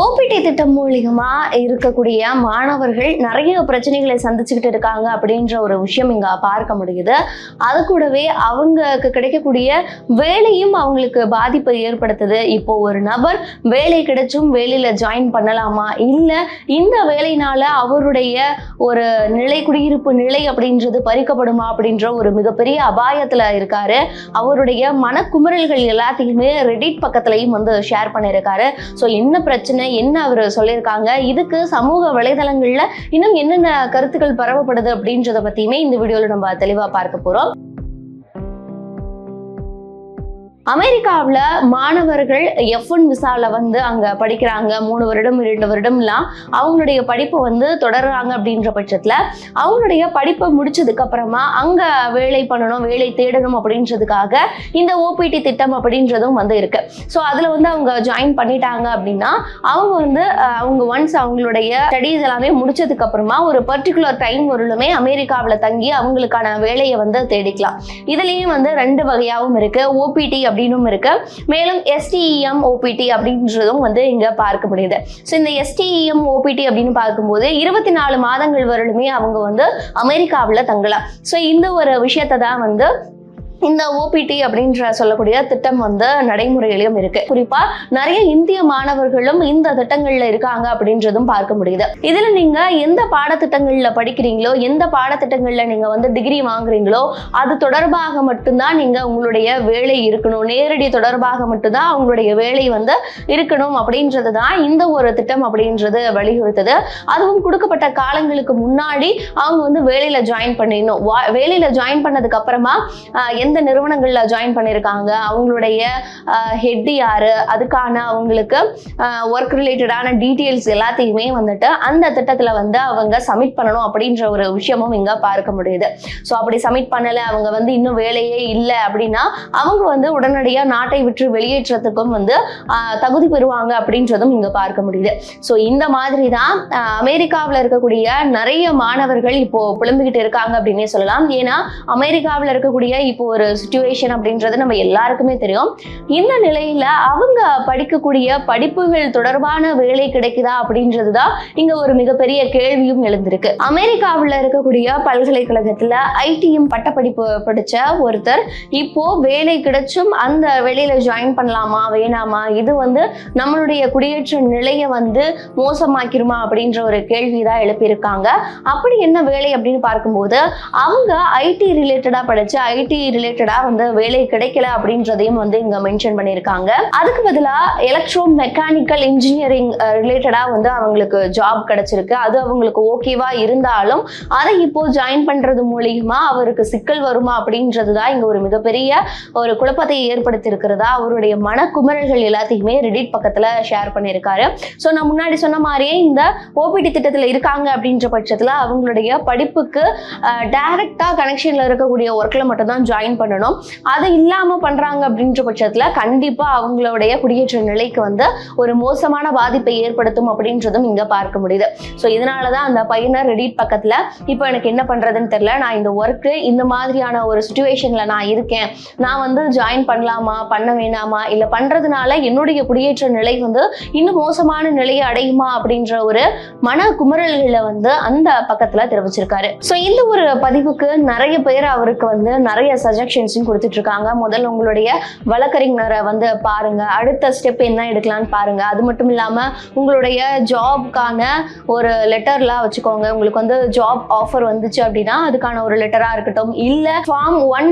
OPD திட்டம் மூலியமா இருக்கக்கூடிய மாணவர்கள் நிறைய பிரச்சனைகளை சந்திச்சுக்கிட்டு இருக்காங்க அப்படின்ற ஒரு விஷயம் இங்க பார்க்க முடியுது. அது கூடவே அவங்களுக்கு கிடைக்கக்கூடிய வேலையும் அவங்களுக்கு பாதிப்பை ஏற்படுத்துது. இப்போ ஒரு நபர் வேலை கிடைச்சும் வேலையில ஜாயின் பண்ணலாமா? இல்ல இந்த வேலையினால அவருடைய ஒரு நிலை குடியிருப்பு நிலை அப்படின்றது பறிக்கப்படுமா அப்படின்ற ஒரு மிகப்பெரிய அபாயத்துல இருக்காரு. அவருடைய மனக்குமுறல்கள் எல்லாத்தையுமே ரெடிட் பக்கத்துலயும் வந்து ஷேர் பண்ணியிருக்காரு. ஸோ என்ன பிரச்சனை என்ன அவர் சொல்லியிருக்காங்க? இதுக்கு சமூக வலைதளங்கள்ல இன்னும் என்னென்ன கருத்துக்கள் பரவப்படுது அப்படின்றத பத்தியுமே இந்த வீடியோல நம்ம தெளிவா பார்க்க போறோம். அமெரிக்காவில் மாணவர்கள் எஃப் ஒன் விசாவில் வந்து அங்கே படிக்கிறாங்க. மூணு வருடம் இரண்டு வருடம்லாம் அவங்களுடைய படிப்பை வந்து தொடர்றாங்க அப்படின்ற பட்சத்தில் அவங்களுடைய படிப்பை முடிச்சதுக்கு அப்புறமா வேலை பண்ணணும் வேலை தேடணும் அப்படின்றதுக்காக இந்த ஓபிடி திட்டம் அப்படின்றதும் வந்து இருக்கு. ஸோ அதில் வந்து அவங்க ஜாயின் பண்ணிட்டாங்க அப்படின்னா அவங்க வந்து அவங்க ஒன்ஸ் அவங்களுடைய ஸ்டடீஸ் எல்லாமே முடிச்சதுக்கு அப்புறமா ஒரு பர்டிகுலர் டைம் வரலுமே அமெரிக்காவில் தங்கி அவங்களுக்கான வேலையை வந்து தேடிக்கலாம். இதுலேயும் வந்து ரெண்டு வகையாகவும் இருக்கு. ஓபிடி அப்படின்னும் இருக்கு. மேலும் எஸ்டிஇஎம் ஓபிடி அப்படின்றதும் வந்து இங்க பார்க்க முடியுது. ஸோ இந்த எஸ்டிஇஎம் ஓபிடி அப்படின்னு பார்க்கும்போது இருபத்தி நாலு மாதங்கள் வரலுமே அவங்க வந்து அமெரிக்காவில் தங்கலாம். ஸோ இந்த ஒரு விஷயத்தை தான் வந்து இந்த ஓபிடி அப்படின்ற சொல்லக்கூடிய திட்டம் வந்து நடைமுறையிலும் இருக்கு. குறிப்பா நிறைய இந்திய மாணவர்களும் இந்த திட்டங்கள்ல இருக்காங்க அப்படின்றதும் பார்க்க முடியுது. இதுல நீங்க எந்த பாடத்திட்டங்கள்ல படிக்கிறீங்களோ எந்த பாடத்திட்டங்கள்ல நீங்க வந்து டிகிரி வாங்குறீங்களோ அது தொடர்பாக மட்டும்தான் நீங்க உங்களுடைய வேலை இருக்கணும். நேரடி தொடர்பாக மட்டும்தான் உங்களுடைய வேலை வந்து இருக்கணும் அப்படின்றது தான் இந்த ஒரு திட்டம் அப்படின்றது வலியுறுத்துது. அதுவும் கொடுக்கப்பட்ட காலங்களுக்கு முன்னாடி அவங்க வந்து வேலையில ஜாயின் பண்ணிடணும். வேலையில ஜாயின் பண்ணதுக்கு அப்புறமா எந்த எந்த நிறுவனங்களில் ஜாயின் பண்ணியிருக்காங்க அவங்களுடைய ஹெட் யாரு அதுக்கான அவங்களுக்கு ஒர்க் ரிலேட்டடான டீட்டெயில்ஸ் எல்லாத்தையுமே வந்துட்டு அந்த திட்டத்தில் வந்து அவங்க சப்மிட் பண்ணணும் அப்படின்ற ஒரு விஷயமும் இங்க பார்க்க முடியுது. ஸோ அப்படி சப்மிட் பண்ணல அவங்க வந்து இன்னும் வேலையே இல்லை அப்படின்னா அவங்க வந்து உடனடியாக நாட்டை விட்டு வெளியேற்றத்துக்கும் வந்து தகுதி பெறுவாங்க அப்படின்றதும் இங்க பார்க்க முடியுது. ஸோ இந்த மாதிரி தான் அமெரிக்காவில் இருக்கக்கூடிய நிறைய மாணவர்கள் இப்போ புலம்பிக்கிட்டு இருக்காங்க அப்படின்னே சொல்லலாம். ஏன்னா அமெரிக்காவில் இருக்கக்கூடிய இப்போ ஒரு சுச்சுவேஷன் அப்படின்றது நம்ம எல்லாருக்குமே தெரியும். இந்த நிலையில அவங்க படிக்கக்கூடிய படிப்புகள் தொடர்பான வேலை கிடைக்குதா அப்படின்றது தான் இங்க ஒரு மிகப்பெரிய கேள்வியும் எழுந்திருக்கு. அமெரிக்காவில் இருக்கக்கூடிய பல்கலைக்கழகத்துல ஐடிஎம் பட்டப்படிப்பு படிச்ச ஒருத்தர் இப்போ வேலை கிடைச்சும் அந்த வேலையில ஜாயின் பண்ணலாமா வேணாமா இது வந்து நம்மளுடைய குடியேற்ற நிலையை வந்து மோசமாக்கிருமா அப்படின்ற ஒரு கேள்வி தான் எழுப்பியிருக்காங்க. அப்படி என்ன வேலை அப்படின்னு பார்க்கும்போது அவங்க ஐடி ரிலேட்டடா படிச்சு ஐடி ரிலேட்டடா வந்து வேலை கிடைக்கல அப்படின்றதையும் வந்து இங்க மென்ஷன் பண்ணியிருக்காங்க. அதுக்கு பதிலா எலக்ட்ரோ மெக்கானிக்கல் இன்ஜினியரிங் ரிலேட்டடா வந்து அவங்களுக்கு ஜாப் கிடைச்சிருக்கு. அது அவங்களுக்கு ஓகேவா இருந்தாலும் அதை இப்போ ஜாயின் பண்றது மூலியமா அவருக்கு சிக்கல் வருமா அப்படின்றது தான் இங்க ஒரு மிகப்பெரிய ஒரு குழப்பத்தை ஏற்படுத்தி இருக்கிறதா அவருடைய மனக்குமரல்கள் எல்லாத்தையுமே ரெடிட் பக்கத்துல ஷேர் பண்ணியிருக்காரு. ஸோ நான் முன்னாடி சொன்ன மாதிரியே இந்த ஓபிடி திட்டத்தில் இருக்காங்க அப்படின்ற பட்சத்தில் அவங்களுடைய படிப்புக்கு டைரக்டாக கனெக்ஷனில் இருக்கக்கூடிய ஒர்க்கில் மட்டும்தான் ஜாயின் ஜாயின் பண்ணணும். அது இல்லாமல் பண்ணுறாங்க அப்படின்ற பட்சத்தில் கண்டிப்பாக அவங்களுடைய குடியேற்ற நிலைக்கு வந்து ஒரு மோசமான பாதிப்பை ஏற்படுத்தும் அப்படின்றதும் இங்கே பார்க்க முடியுது. ஸோ இதனால தான் அந்த பையனர் ரெடிட் பக்கத்தில் இப்போ எனக்கு என்ன பண்ணுறதுன்னு தெரில நான் இந்த ஒர்க்கு இந்த மாதிரியான ஒரு சுச்சுவேஷனில் நான் இருக்கேன். நான் வந்து ஜாயின் பண்ணலாமா? பண்ண வேணாமா? இல்லை பண்ணுறதுனால என்னுடைய குடியேற்ற நிலை வந்து இன்னும் மோசமான நிலையை அடையுமா? அப்படின்ற ஒரு மன குமுறல்களை வந்து அந்த பக்கத்துல தெரிவிச்சிருக்காரு. ஸோ இந்த ஒரு பதிவுக்கு நிறைய பேர் அவருக்கு வந்து நிறைய சஜ சஜஷன்ஸும் கொடுத்துட்ருக்காங்க. முதல்ல உங்களுடைய வழக்கறிஞரை வந்து பாருங்க. அடுத்த ஸ்டெப் என்ன எடுக்கலாம்னு பாருங்க. அது மட்டும் இல்லாம உங்களுடைய ஜாப்க்கான ஒரு லெட்டர்லாம் வச்சுக்கோங்க. உங்களுக்கு வந்து ஜாப் ஆஃபர் வந்துச்சு அப்படின்னா அதுக்கான ஒரு லெட்டரா இருக்கட்டும். இல்லை form one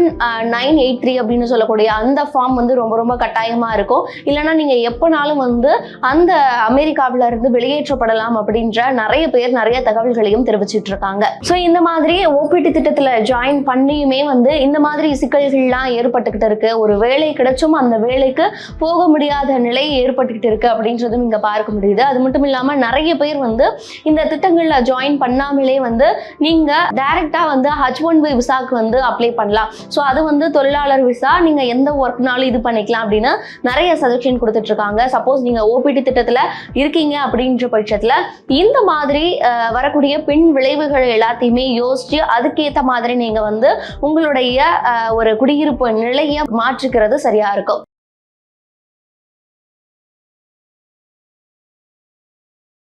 nine eight three அப்படின்னு சொல்லக்கூடிய அந்த ஃபார்ம் வந்து ரொம்ப ரொம்ப கட்டாயமா இருக்கும். இல்லைன்னா நீங்க எப்போனாலும் வந்து அந்த அமெரிக்காவில் இருந்து வெளியேற்றப்படலாம் அப்படின்ற நிறைய பேர் நிறைய தகவல்களையும் தெரிவிச்சிட்டு இருக்காங்க ஸோ இந்த மாதிரி ஓபிடி திட்டத்துல ஜாயின் பண்ணியுமே வந்து இந்த மாதிரி சிக்கல்கள்லாம் ஏற்பட்டுக்கிட்டு இருக்கு. ஒரு வேலை கிடைச்சும் அந்த வேலைக்கு போக முடியாத நிலை ஏற்பட்டுக்கிட்டு இருக்கு அப்படின்றதும் இங்க பார்க்க முடியுது. அது மட்டும் இல்லாம நிறைய பேர் வந்து இந்த திட்டங்கள்ல ஜாயின் பண்ணாமலே வந்து நீங்க டைரக்டா வந்து ஹச் ஒன் பி விசாக்கு வந்து அப்ளை பண்ணலாம். ஸோ அது வந்து தொழிலாளர் விசா நீங்க எந்த ஒர்க்னாலும் இது பண்ணிக்கலாம் அப்படின்னு நிறைய சஜஷன் கொடுத்துட்டு இருக்காங்க. சப்போஸ் நீங்க ஓபிடி திட்டத்துல இருக்கீங்க அப்படின்ற பட்சத்துல இந்த மாதிரி வரக்கூடிய பின் விளைவுகள் எல்லாத்தையுமே யோசிச்சு அதுக்கேற்ற மாதிரி நீங்க வந்து உங்களுடைய ஒரு குடியிருப்பு நிலையை மாற்றுக்கிறது சரியா இருக்கும்.